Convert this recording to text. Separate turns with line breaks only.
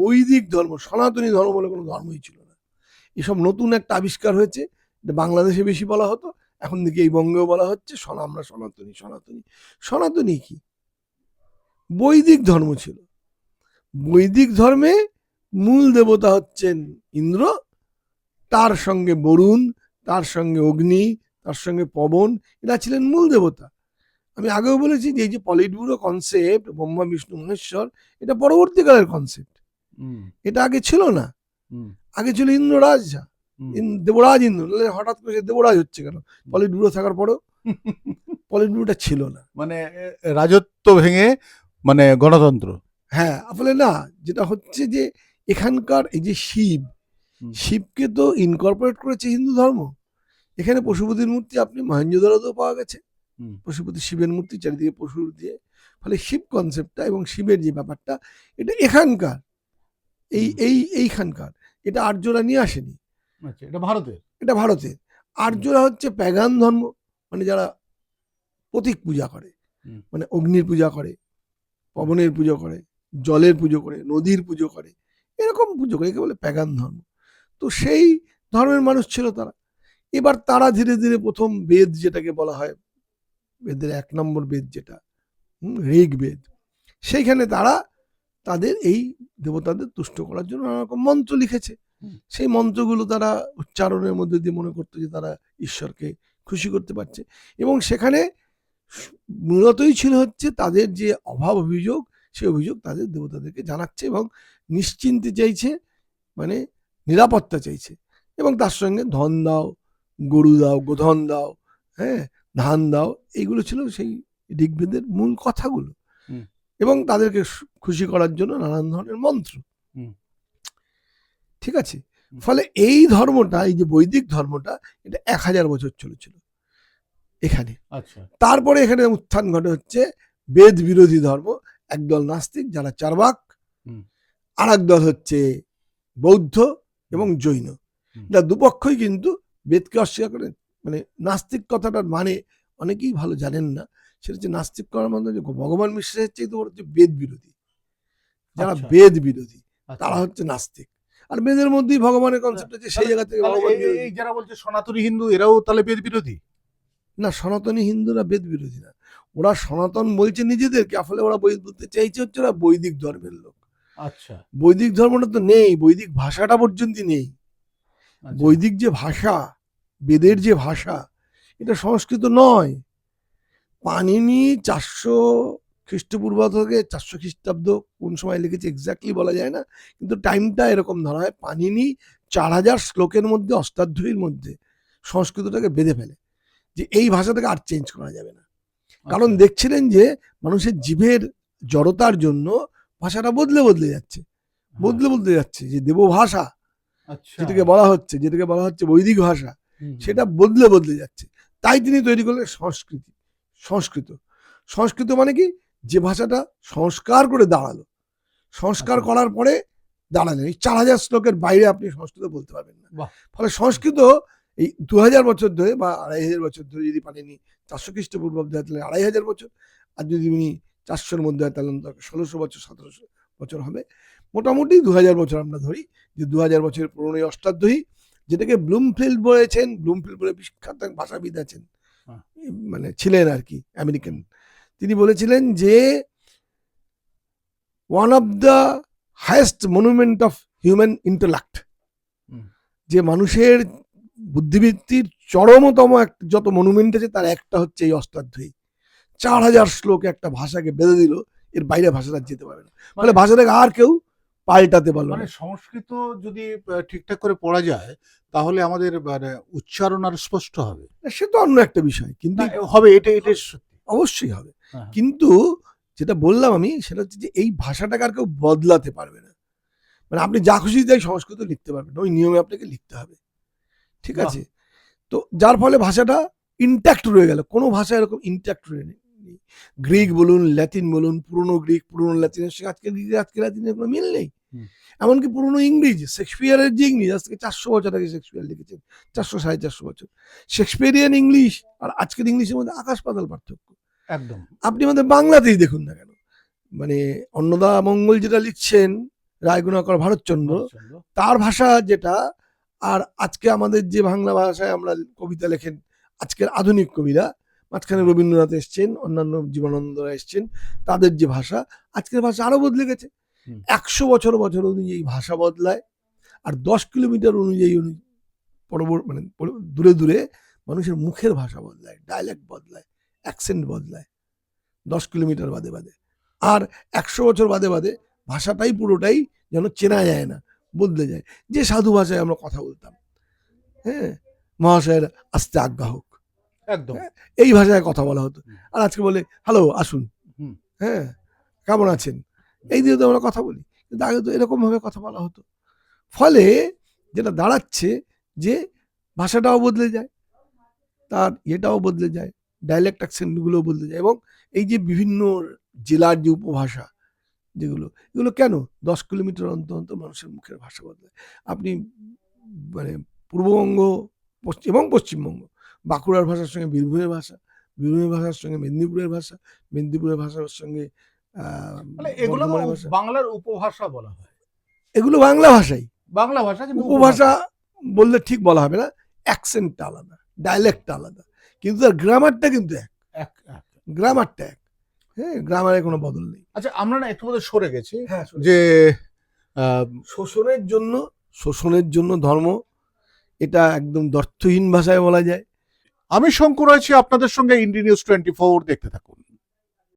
বৈদিক ধর্ম, সনাতনী ধর্ম বলে কোনো ধর্মই ছিল না। এসব নতুন একটা আবিষ্কার হয়েছে বাংলাদেশে বেশি বলা হতো, এখন দেখি এই বঙ্গেও বলা হচ্ছে আমরা সনাতনী সনাতনী। সনাতনী কি? বৈদিক ধর্ম ছিল। বৈদিক ধর্মে মূল দেবতা হচ্ছেন ইন্দ্র, তার সঙ্গে বরুণ, তার সঙ্গে অগ্নি, তার সঙ্গে পবন, এরা ছিলেন মূল দেবতা। আমি আগেও বলেছি যে এই যে politburo concept Brahma, Vishnu, Maheshwar, এটা পরবর্তীকালের কনসেপ্ট এটা আগে ছিল না। আগে ছিল ইন্দ্ররাজ ঝা। ইন- দেবরাজ ইন্দ্র। হঠাৎ করে সে দেবরাজ হচ্ছে কেন? পলিট ব্যুরো থাকার পরেও পলিট ব্যুরোটা ছিল না।
মানে রাজত্ব ভেঙে মানে গণতন্ত্র।
হ্যাঁ আসলে না যেটা হচ্ছে যে এখানকার এই যে শিব শিবকে তো ইনকর্পোরেট করেছে হিন্দু ধর্ম। এখানে পশুপতির মূর্তি আপনি মহেঞ্জোদারোতেও পাওয়া গেছে। পশুপতি শিবের মূর্তি চারিদিকে পশুর দিয়ে। ফলে শিব কনসেপ্টটা এবং শিবের যে ব্যাপারটা এটা এখানকার। এই এই এইখানকার। এটা আর্যরা নিয়ে আসেনি।
আচ্ছা এটা ভারতের?
এটা ভারতের। আর্যরা হচ্ছে প্যাগান ধর্ম মানে যারা প্রতীক পূজা করে মানে অগ্নির পূজা করে পবনের পুজো করে জলের পুজো করে নদীর পুজো করে এরকম পুজো করে একে বলে প্যাগান ধর্ম। তো সেই ধর্মের মানুষ ছিল তারা। এবার তারা ধীরে ধীরে প্রথম বেদ যেটাকে বলা হয় বেদের এক নম্বর বেদ যেটা হুম, ঋগ বেদ সেইখানে তারা তাদের এই দেবতাদের তুষ্ট করার জন্য নানা রকম মন্ত্র লিখেছে। সেই মন্ত্রগুলো তারা উচ্চারণের মধ্যে দিয়ে মনে করতো যে তারা ঈশ্বরকে খুশি করতে পারছে। এবং সেখানে মূলতই ছিল হচ্ছে তাদের যে অভাব অভিযোগ সেই অভিযোগ তাদের দেবতাদেরকে জানাচ্ছে এবং নিশ্চিন্তে চাইছে মানে নিরাপত্তা চাইছে। এবং তার সঙ্গে ধন দাও গরু দাও গোধন দাও হ্যাঁ ধান দাও এইগুলো ছিল সেই ঋগ্বেদের মূল কথাগুলো। এবং তাদেরকে খুশি করার জন্য নানান ধরনের মন্ত্র।
হুম।
ঠিক আছে? ফলে এই ধর্মটা এই যে বৈদিক ধর্মটা এটা এক হাজার বছর চলেছিল এখানে।
আচ্ছা।
তারপরে এখানে উত্থান ঘটে হচ্ছে বেদ বিরোধী ধর্ম একদল নাস্তিক যারা চারবাক আর দল হচ্ছে বৌদ্ধ এবং জৈন। এটা দুপক্ষই কিন্তু বেদকে অস্বীকার করে মানে নাস্তিক কথাটার মানে অনেকেই ভালো জানেন না সেটা হচ্ছে নাস্তিক করার মধ্যে যে ভগবান বিশ্বাসের চেয়ে ওরা হচ্ছে বেদ বিরোধী। যারা
আচ্ছা।
বেদ বিরোধী
আচ্ছা।
তারা হচ্ছে নাস্তিক। আর বেদের মধ্যেই ভগবানের কনসেপ্ট আছে সেই জায়গা থেকে ভগবান
যারা বলছে সনাতনী হিন্দু এরাও তাহলে বেদ বিরোধী?
না সনাতনী হিন্দুরা বেদ বিরোধী না। ওরা সনাতন বলছে নিজেদেরকে আসলে ওরা বলতে চাইছে হচ্ছে ওরা বৈদিক ধর্মের লোক।
আচ্ছা।
বৈদিক ধর্মটা তো নেই বৈদিক ভাষাটা পর্যন্ত নেই।
আচ্ছা।
বৈদিক যে ভাষা বেদের যে ভাষা এটা সংস্কৃত নয়। পানিনি চারশো খ্রিস্টপূর্ব থেকে চারশো খ্রিস্টাব্দ কোন সময় লিখেছে এক্স্যাক্টলি বলা যায় না কিন্তু টাইমটা এরকম ধরা হয় পানিনি চার হাজার শ্লোকের মধ্যে অষ্টাধ্যায়ীর মধ্যে সংস্কৃতটাকে বেঁধে ফেলে যে এই ভাষাটাকে আর চেঞ্জ করা যাবে না। কারণ
আচ্ছা।
দেখছিলেন যে মানুষের জীবের জড়তার জন্য ভাষাটা বদলে বদলে যাচ্ছে বদলে বদলে যাচ্ছে যে দেবভাষা
আচ্ছা।
যেটাকে বলা হচ্ছে যেটাকে বলা হচ্ছে বৈদিক ভাষা সেটা বদলে বদলে যাচ্ছে। তাই তিনি তৈরি করলেন সংস্কৃতি। সংস্কৃত। সংস্কৃত মানে কি? যে ভাষাটা সংস্কার করে দাঁড়াল। সংস্কার
আচ্ছা।
করার পরে দাঁড়ালেন। এই চার হাজার শ্লোকের বাইরে আপনি সংস্কৃত বলতে পারবেন না। ফলে সংস্কৃত এই দু হাজার বছর ধরে বা আড়াই হাজার বছর ধরে যদি পারেনি চারশো খ্রিস্টপূর্বাব্দে হয় তাহলে আড়াই হাজার বছর। আর যদি উনি চারশোর মধ্যে হয় তাহলে ষোলোশো বছর সতেরোশো বছর হবে। মোটামুটি দু হাজার বছর আমরা ধরি যে দু হাজার বছরের পুরনো অষ্টাধ্যায়ী যেটাকে ব্লুমফিল্ড বলেছেন। ব্লুমফিল্ড বলে বিখ্যাত ভাষাবিদ আছেন। মানে ছিলেন আর কি আমেরিকান। তিনি বলেছিলেন যে one of the highest monument of human intellect যে মানুষের বুদ্ধিবৃত্তির চরমতম এক যত মনুমেন্ট আছে তার একটা হচ্ছে এই অষ্টাধ্যায়ী। চার হাজার শ্লোকে একটা ভাষাকে বেঁধে দিল এর বাইরে ভাষাটা যেতে পারে না। ফলে
মানে-
ভাষাটাকে আর কেউ পাল্টাতে পারল
মানে সংস্কৃত যদি ঠিকঠাক করে পড়া যায় তাহলে আমাদের মানে উচ্চারণ আর স্পষ্ট হবে।
সে তো অন্য একটা বিষয় কিন্তু
হবে এটা এটা সত্যি।
অবশ্যই হবে।
হ্যাঁ।
কিন্তু যেটা বললাম আমি সেটা হচ্ছে যে এই ভাষাটাকে আর কেউ বদলাতে পারবে না। মানে আপনি যা খুশি তাই সংস্কৃত লিখতে পারবেন ওই নিয়মে আপনাকে লিখতে হবে। ঠিক আছে? তো যার ফলে ভাষাটা ইনট্যাক্ট রয়ে গেল। কোনো ভাষা এরকম ইনট্যাক্ট রয়ে নেই। গ্রিক বলুন ল্যাটিন বলুন পুরনো গ্রিক পুরনো ল্যাটিনের সঙ্গে আজকের গ্রিক আজকের ল্যাটিনের কোনো মিল নেই। এমনকি পুরনো ইংরেজি শেক্সপিয়ারের যে ইংলিশ আজ থেকে চারশো বছর আগে শেক্সপিয়ার লিখেছেন চারশো সাড়ে চারশো বছর। শেক্সপিয়ারিয়ান ইংলিশ আর আজকের ইংলিশের মধ্যে আকাশ পাতাল পার্থক্য।
একদম।
আপনি আমাদের বাংলাতেই দেখুন না কেন? মানে অন্নদা মঙ্গল যেটা লিখছেন রায়গুণাকর ভারতচন্দ্র তার ভাষা যেটা আর আজকে আমাদের যে বাংলা ভাষায় আমরা কবিতা লেখেন আজকের আধুনিক কবিরা মাঝখানে রবীন্দ্রনাথ এসছেন অন্যান্য জীবনানন্দরা এসছেন তাদের যে ভাষা আজকের ভাষা আরও বদলে গেছে। একশো বছর বছর অনুযায়ী ভাষা বদলায় আর দশ কিলোমিটার অনুযায়ী অনু- পরবর্তী মানে দূরে দূরে মানুষের মুখের ভাষা বদলায় ডায়ালেক্ট বদলায় অ্যাকসেন্ট বদলায় দশ কিলোমিটার বাদে বাদে। আর একশো বছর বাদে বাদে ভাষাটাই পুরোটাই যেন চেনা যায় না বদলে যায়। যে সাধু ভাষায় আমরা কথা বলতাম হ্যাঁ মহাশয়ের আস্তে আজ্ঞা হোক
একদম।
এই ভাষায় কথা বলা হতো। আর আজকে বলে হ্যালো আসুন। হ্যাঁ কেমন আছেন? এই দিয়ে তো আমরা কথা বলি। কিন্তু আগে তো এরকম ভাবে কথা বলা হতো। ফলে যেটা দাঁড়াচ্ছে যে ভাষাটাও বদলে যায়, তার ইয়েটাও বদলে যায় ডাইলেক্ট অ্যাকসেন্টগুলো বদলে যায় এবং এই যে বিভিন্ন জেলার যে উপভাষা যেগুলো, এগুলো কেন দশ কিলোমিটার অন্তর অন্তর মানুষের মুখের ভাষা বদলায় আপনি মানে পূর্ববঙ্গ পশ্চিম এবং পশ্চিমবঙ্গ, বাঁকুড়ার ভাষার সঙ্গে বীরভূমের ভাষা, বীরভূমের ভাষার সঙ্গে মেদিনীপুরের ভাষা, মেদিনীপুরের ভাষার সঙ্গে
এগুলো
বর্ধমানের ভাষা
বাংলার উপভাষা বলা হয়।
এগুলো বাংলা ভাষাই।
বাংলা ভাষা কিন্তু
উপভাষা। বললে ঠিক বলা হবে না অ্যাকসেন্টটা আলাদা ডায়ালেক্টটা আলাদা। কিন্তু তার গ্রামারটা কিন্তু এক।
এক এক।
গ্রামারটা এক। হ্যাঁ গ্রামারে কোনো বদল নেই।
আচ্ছা আমরা না একটু মধ্যে সরে গেছি
হ্যাঁ
যে
শোষণের জন্য শোষণের জন্য ধর্ম এটা একদম দর্থহীন ভাষায় বলা যায়।
আমি শঙ্কর আছি আপনাদের সঙ্গে ইন্ডি নিউজ টোয়েন্টি ফোর দেখতে থাকুন।